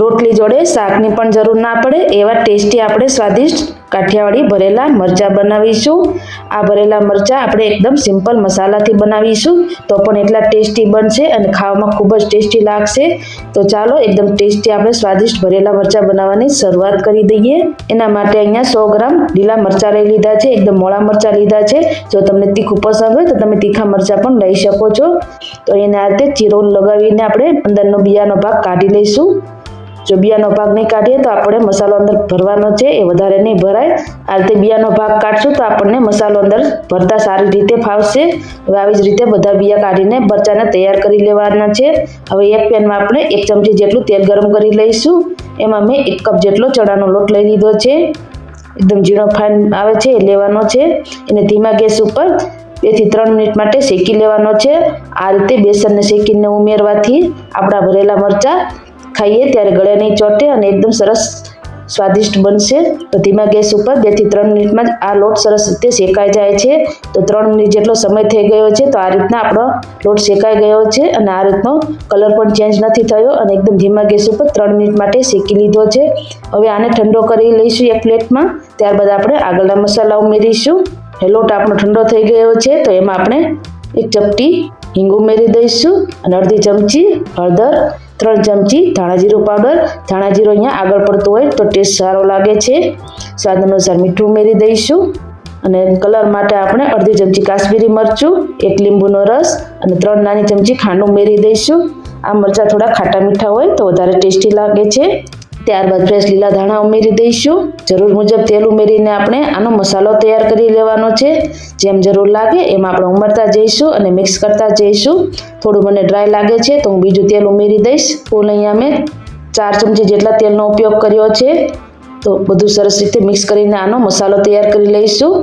રોટલી જોડે શાકની પણ જરૂર ના પડે, એવા ટેસ્ટી આપણે સ્વાદિષ્ટ કાઠિયાવાડી ભરેલા મરચાં બનાવીશું. આ ભરેલા મરચાં આપણે એકદમ સિમ્પલ મસાલાથી બનાવીશું. તો પણ એટલા ટેસ્ટી બનશે અને ખાવામાં ખૂબ જ ટેસ્ટી લાગશે. તો ચાલો એકદમ ટેસ્ટી આપણે સ્વાદિષ્ટ ભરેલા મરચાં બનાવવાની શરૂઆત કરી દઈએ. એના માટે અહીંયા સો ગ્રામ લીલા મરચાં લઈ લીધા છે, એકદમ મોળા મરચાં લીધા છે. જો તમને તીખું પસંદ હોય તો તમે તીખા મરચાં પણ લઈ શકો છો. તો એને આ રીતે ચીરો લગાવીને આપણે અંદરનો બિયાનો ભાગ કાઢી લઈશું. જો બિયાનો ભાગ નહીં કાઢીએ તો આપણે મસાલો અંદર ભરવાનો છે, એ વધારે નહીં ભરાય. આ રીતે બિયાનો ભાગ કાઢશું તો આપણને મસાલો અંદર ભરતા સારી રીતે ફાવશે. હવે આવી જ રીતે બધા બિયા કાઢીને મરચાંને તૈયાર કરી લેવાના છે. હવે એક પેનમાં આપણે એક ચમચી જેટલું તેલ ગરમ કરી લઈશું. એમાં મેં એક કપ જેટલો ચણાનો લોટ લઈ લીધો છે. એકદમ ઝીણો ફાઇન આવે છે, એ લેવાનો છે. એને ધીમા ગેસ ઉપર બેથી ત્રણ મિનિટ માટે શેકી લેવાનો છે. આ રીતે બેસનને શેકીને ઉમેરવાથી આપણા ભરેલા મરચાં ખાઈએ ત્યારે ગળાની ચોટે અને એકદમ સરસ સ્વાદિષ્ટ બનશે. તો ધીમા ગેસ ઉપર બેથી ત્રણ મિનિટમાં જ આ લોટ સરસ રીતે શેકાઈ જાય છે. તો ત્રણ મિનિટ જેટલો સમય થઈ ગયો છે તો આ રીતના આપણો લોટ શેકાઈ ગયો છે અને આ રીતનો કલર પણ ચેન્જ નથી થયો અને એકદમ ધીમા ગેસ ઉપર ત્રણ મિનિટ માટે શેકી લીધો છે. હવે આને ઠંડો કરી લઈશું એક પ્લેટમાં. ત્યારબાદ આપણે આગળના મસાલા ઉમેરીશું. એ લોટ આપણો ઠંડો થઈ ગયો છે તો એમાં આપણે એક ચપટી હિંગ ઉમેરી દઈશું અને અડધી ચમચી હળદર ત્રણ ચમચી ધાણા જીરું પાવડર. ધાણા અહીંયા આગળ પડતું હોય તો ટેસ્ટ સારો લાગે છે. સ્વાદ અનુસાર મીઠું ઉમેરી દઈશું. અને કલર માટે આપણે અડધી ચમચી કાશ્મીરી મરચું, એક લીંબુનો રસ અને ત્રણ નાની ચમચી ખાંડ ઉમેરી દઈશું. આ મરચાં થોડા ખાટા મીઠા હોય તો વધારે ટેસ્ટી લાગે છે. ત્યારબાદ ફ્રેશ લીલા ધાણા ઉમેરી દઈશું. જરૂર મુજબ તેલ ઉમેરીને આપણે આનો મસાલો તૈયાર કરી લેવાનો છે. જેમ જરૂર લાગે એમ આપણે ઉમરતા જઈશું અને મિક્સ કરતા જઈશું. થોડું મને ડ્રાય લાગે છે તો હું બીજું તેલ ઉમેરી દઈશ. ફૂલ અહીંયા મેં ચાર ચમચી જેટલા તેલનો ઉપયોગ કર્યો છે. તો બધું સરસ રીતે મિક્સ કરીને આનો મસાલો તૈયાર કરી લઈશું.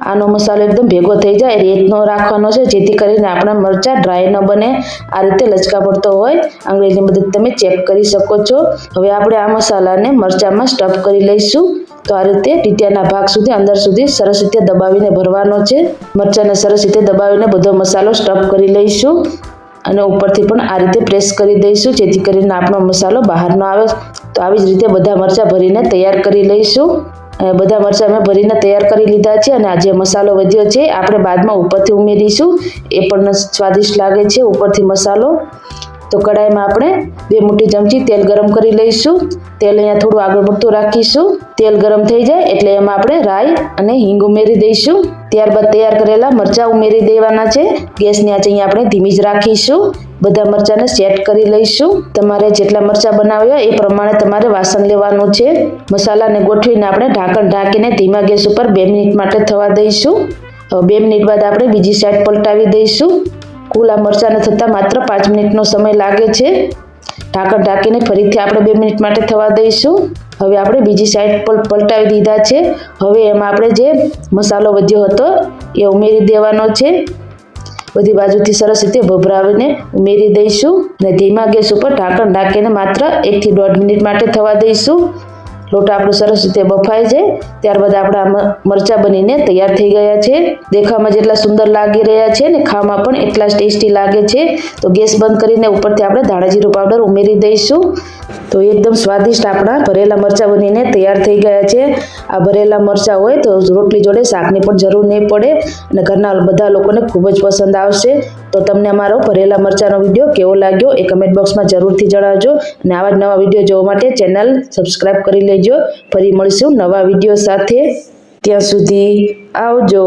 આનો મસાલો એકદમ ભેગો થઈ જાય, રેતનો રાખવાનો છે, જેથી કરીને આપણા મરચાં ડ્રાય ન બને. આ રીતે લચકા પડતો હોય આંગળીની મદદ તમે ચેક કરી શકો છો. હવે આપણે આ મસાલાને મરચાંમાં સ્ટફ કરી લઈશું. તો આ રીતે ટીટિયાના ભાગ સુધી, અંદર સુધી સરસ રીતે દબાવીને ભરવાનો છે. મરચાંને સરસ રીતે દબાવીને બધો મસાલો સ્ટફ કરી લઈશું. અને ઉપરથી પણ આ રીતે પ્રેસ કરી દઈશું, જેથી કરીને આપણો મસાલો બહાર ન આવે. તો આવી જ રીતે બધા મરચાં ભરીને તૈયાર કરી લઈશું. બધા મરચાં મેં ભરીને તૈયાર કરી લીધા છે અને આ જે મસાલો વધ્યો છે આપણે બાદમાં ઉપરથી ઉમેરીશું. એ પણ સ્વાદિષ્ટ લાગે છે, ઉપરથી મસાલો. તો કડાઈમાં આપણે બે મોટી ચમચી તેલ ગરમ કરી લઈશું. તેલ અહીંયા થોડું આગળ પડતું રાખીશું. તેલ ગરમ થઈ જાય એટલે એમાં આપણે રાઈ અને હિંગ ઉમેરી દઈશું. ત્યારબાદ તૈયાર કરેલા મરચાં ઉમેરી દેવાના છે. ગેસની આંચ અહીંયા આપણે ધીમી જ રાખીશું. બધા મરચાંને સેટ કરી લઈશું. તમારે જેટલા મરચાં બનાવ્યા એ પ્રમાણે તમારે વાસણ લેવાનું છે. મસાલાને ગોઠવીને આપણે ઢાંકણ ઢાંકીને ધીમા ગેસ ઉપર બે મિનિટ માટે થવા દઈશું. બે મિનિટ બાદ આપણે બીજી સાઈડ પલટાવી દઈશું. કુલ આ મરચાંને થતાં માત્ર પાંચ મિનિટનો સમય લાગે છે. ઢાંકણ ઢાંકીને ફરીથી આપણે બે મિનિટ માટે થવા દઈશું. હવે આપણે બીજી સાઈડ પર પલટાવી દીધા છે. હવે એમાં આપણે જે મસાલો વધ્યો હતો એ ઉમેરી દેવાનો છે. બધી બાજુથી સરસ રીતે ભભરાવીને ઉમેરી દઈશું. અને ધીમા ગેસ ઉપર ઢાંકણ ઢાંકીને માત્ર એકથી દોઢ મિનિટ માટે થવા દઈશું. લોટ આપણો સરસ રીતે બફાઈ જાય ત્યારબાદ આપણા મરચાં બનીને તૈયાર થઈ ગયા છે. દેખાવામાં જેટલા સુંદર લાગી રહ્યા છે ને ખાવામાં પણ એટલા જ ટેસ્ટી લાગે છે. તો ગેસ બંધ કરીને ઉપરથી આપણે ધાણા જીરું પાવડર ઉમેરી દઈશું. તો એકદમ સ્વાદિષ્ટ આપણા ભરેલા મરચાં બનીને તૈયાર થઈ ગયા છે. આ ભરેલા મરચાં હોય તો રોટલી જોડે શાકની પણ જરૂર નહીં પડે અને ઘરના બધા લોકોને ખૂબ જ પસંદ આવશે. તો તમને અમારો ભરેલા મરચાંનો વીડિયો કેવો લાગ્યો એ કમેન્ટ બોક્સમાં જરૂરથી જણાવજો. અને આવા જ નવા વીડિયો જોવા માટે ચેનલ સબસ્ક્રાઈબ કરી લેજો. ફરી મળીશું નવા વીડિયો સાથે. ત્યાં સુધી આવજો.